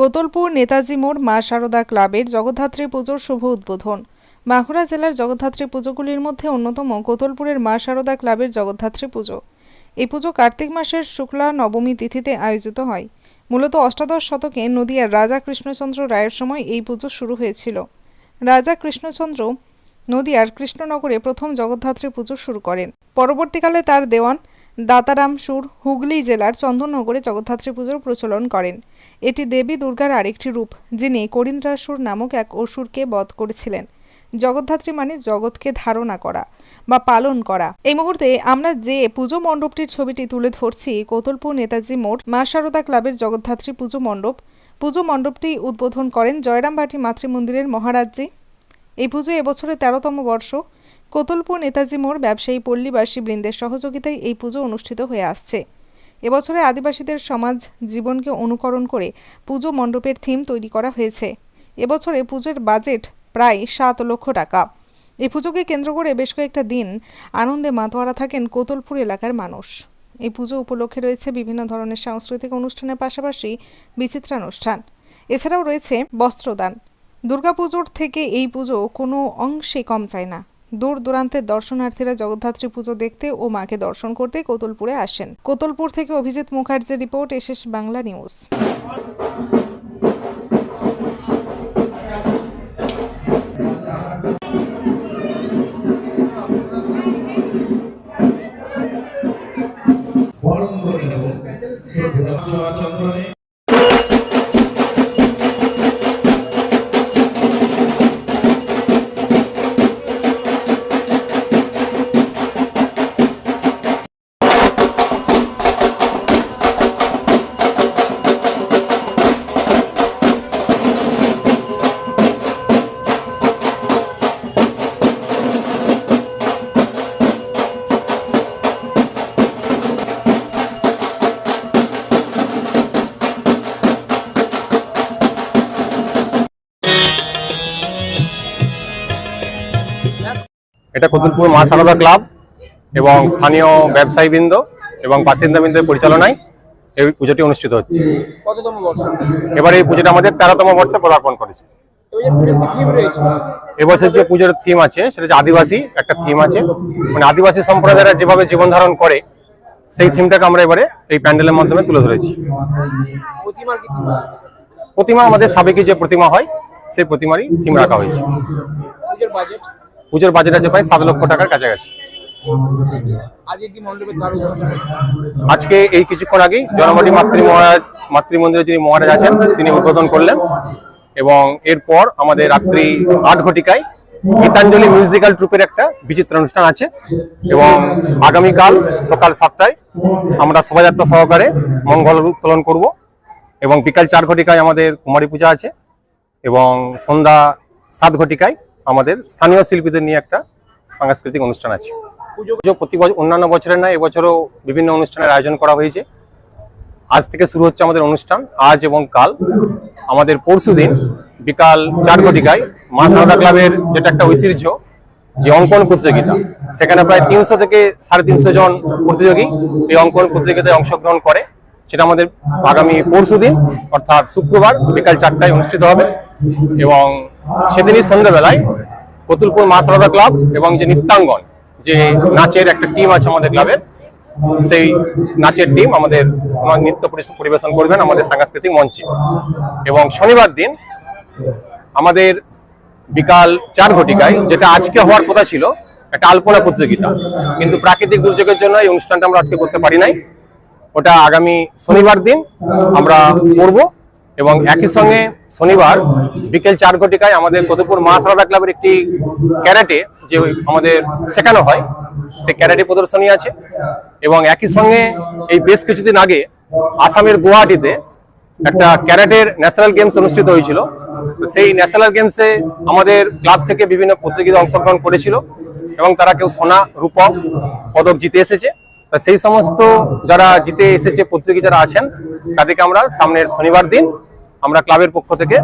কোতলপুর নেতাজি মোড় মা শারদা ক্লাবের জগদ্ধাত্রী পুজোর শুভ উদ্বোধন। বাঁকুড়া জেলার জগদ্ধাত্রী পুজোগুলির মধ্যে অন্যতম কোতলপুরের মা শারদা ক্লাবের জগদ্ধাত্রী পুজো। এই পুজো কার্তিক মাসের শুক্লা নবমী তিথিতে আয়োজিত হয়। মূলত অষ্টাদশ শতকে নদিয়ার রাজা কৃষ্ণচন্দ্র রায়ের সময় এই পুজো শুরু হয়েছিল। রাজা কৃষ্ণচন্দ্র নদিয়ার কৃষ্ণনগরে প্রথম জগদ্ধাত্রী পুজো শুরু করেন। পরবর্তীকালে তার দেওয়ান দাতারাম সুর হুগলি জেলার চন্দননগরে জগদ্ধাত্রী পুজোর প্রচলন করেন। এটি দেবী দুর্গার আরেকটি রূপ, যিনি করিন্দ্রাসুর নামক এক অসুরকে বধ করেছিলেন। জগদ্ধাত্রী মানে জগৎকে ধারণা করা বা পালন করা। এই মুহূর্তে আমরা যে পুজো মণ্ডপটির ছবিটি তুলে ধরছি, কোতলপুর নেতাজি মোড় মা শারদা ক্লাবের জগদ্ধাত্রী পুজো মণ্ডপ। পুজো মণ্ডপটি উদ্বোধন করেন জয়রামবাটি মাতৃমন্দিরের মহারাজজি। এই পুজো এবছরের তেরোতম বর্ষ। কোতলপুর নেতাজি মোড় ব্যবসায়ী পল্লীবাসী বৃন্দের সহযোগিতায় এই পুজো অনুষ্ঠিত হয়ে আসছে। এবছরে আদিবাসীদের সমাজ জীবনকে অনুকরণ করে পুজো মণ্ডপের থিম তৈরি করা হয়েছে। এবছরে পুজোর বাজেট প্রায় সাত লক্ষ টাকা। এই পুজোকে কেন্দ্র করে বেশ কয়েকটা দিন আনন্দে মাতোয়ারা থাকেন কোতলপুর এলাকার মানুষ। এই পুজো উপলক্ষে রয়েছে বিভিন্ন ধরনের সাংস্কৃতিক অনুষ্ঠানের পাশাপাশি বিচিত্রানুষ্ঠান। এছাড়াও রয়েছে বস্ত্রদান। দুর্গাপুজোর থেকে এই পুজো কোনো অংশে কম চায় না। দূর দূরান্তের দর্শনার্থীরা জগদ্ধাত্রী পুজো দেখতে ও মাকে দর্শন করতে কোতলপুরে আসেন। কোতলপুর থেকে অভিজিৎ মুখার্জির রিপোর্ট, এসএস বাংলা নিউজ। এটা কতুলপুর মা সারদা ক্লাব এবং স্থানীয় ব্যবসায়ীবৃন্দ এবং বাসিন্দাবৃন্দের পরিচালনায় এই পুজোটি অনুষ্ঠিত হচ্ছে। কততম বর্ষ? এবার এই পুজোটা আমাদের তেরোতম বর্ষে পদার্পণ করেছে। এবছর যে পুজোর থিম আছে সেটা হচ্ছে আদিবাসী একটা থিম আছে। মানে আদিবাসী সম্প্রদায়েরা যেভাবে জীবন ধারণ করে সেই থিমটাকে আমরা এবারে এই প্যান্ডেলের মাধ্যমে তুলে ধরেছি। প্রতিমা আমাদের সাবেকি যে প্রতিমা হয় সেই প্রতিমারই থিম রাখা হয়েছে। পুজোর বাজেট আছে প্রায় সাত লক্ষ টাকার কাছাকাছি। আজকে এই কিছুক্ষণ আগেই জনমাটি মাতৃ মহারাজ মাতৃমন্দিরে যিনি মহারাজ আছেন তিনি উদ্বোধন করলেন এবং এরপর আমাদের রাত্রি আট ঘটিকায় গীতাঞ্জলি মিউজিক্যাল ট্রুপের একটা বিচিত্র অনুষ্ঠান আছে এবং আগামীকাল সকাল সাতটায় আমরা শোভাযাত্রা সহকারে মঙ্গল উত্তোলন করব এবং বিকাল চার ঘটিকায় আমাদের কুমারী পূজা আছে এবং সন্ধ্যা সাত ঘটিকায় আমাদের স্থানীয় শিল্পীদের নিয়ে একটা সাংস্কৃতিক অনুষ্ঠান আছে। পুজো প্রতি বছর অন্যান্য বছরের নয়, এবছরও বিভিন্ন অনুষ্ঠানের আয়োজন করা হয়েছে। আজ থেকে শুরু হচ্ছে আমাদের অনুষ্ঠান, আজ এবং কাল। আমাদের পরশু দিন বিকাল চার ঘটিকায় মা সারদা ক্লাবের যেটা একটা ঐতিহ্য, যে অঙ্কন প্রতিযোগিতা। সেখানে প্রায় তিনশো থেকে সাড়ে তিনশো জন প্রতিযোগী এই অঙ্কন প্রতিযোগিতায় অংশগ্রহণ করে, সেটা আমাদের আগামী পরশু দিন, অর্থাৎ শুক্রবার বিকাল চারটায় অনুষ্ঠিত হবে। এবং সেদিনই সন্ধ্যেবেলায় কতুলপুর মা সারদা ক্লাব এবং যে নৃত্যাঙ্গন, যে নাচের একটা টিম আছে আমাদের ক্লাবের সেই নাচের টিম আমাদের নৃত্য পরিবেশন করবেন আমাদের সাংস্কৃতিক মঞ্চে। এবং শনিবার দিন আমাদের বিকাল চার ঘটিকায়, যেটা আজকে হওয়ার কথা ছিল, একটা আলপনা প্রতিযোগিতা। কিন্তু প্রাকৃতিক দুর্যোগের জন্য এই অনুষ্ঠানটা আমরা আজকে করতে পারি নাই। ওটা আগামী শনিবার দিন আমরা করব। এবং একই সঙ্গে শনিবার বিকেল চার ঘটিকায় আমাদের কতপুর মা সারদা ক্লাবের একটি ক্যারাটে যে আমাদের শেখানো হয়, সেই ক্যারাটে প্রদর্শনী আছে। এবং একই সঙ্গে এই বেশ কিছুদিন আগে আসামের গুয়াহাটিতে একটা ক্যারাটের ন্যাশনাল গেমস অনুষ্ঠিত হয়েছিল। সেই ন্যাশনাল গেমসে আমাদের ক্লাব থেকে বিভিন্ন প্রতিযোগিতা অংশগ্রহণ করেছিল এবং তারা কেউ সোনা, রূপক পদক জিতে এসেছে। তা সেই সমস্ত যারা জিতে এসেছে, প্রতিযোগী যারা আছেন, তাদেরকে আমরা সামনের শনিবার দিন আমরা ক্লাবের পক্ষ থেকে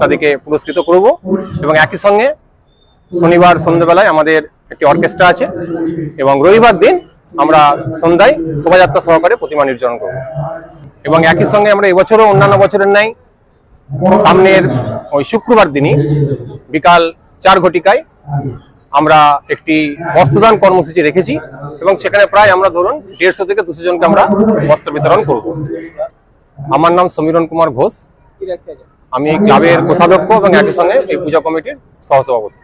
তাদেরকে পুরস্কৃত করব এবং একই সঙ্গে শনিবার সন্ধ্যেবেলায় আমাদের একটি অর্কেস্ট্রা আছে এবং রবিবার দিন আমরা সন্ধ্যায় শোভাযাত্রা সহকারে প্রতিমা নির্জন করব। এবং একই সঙ্গে আমরা এবছরও অন্যান্য বছরের নাই সামনের ওই শুক্রবার দিনই বিকাল চার ঘটিকায় আমরা একটি বস্ত্রদান কর্মসূচি রেখেছি এবং সেখানে প্রায় আমরা ধরুন দেড়শো থেকে দুশো জনকে আমরা বস্ত্র বিতরণ করব। আমার নাম সমীরণ কুমার ঘোষ। আমি ক্লাবের কোষাধ্যক্ষ এবং একই সঙ্গে এই পূজা কমিটির সহসভাপতি।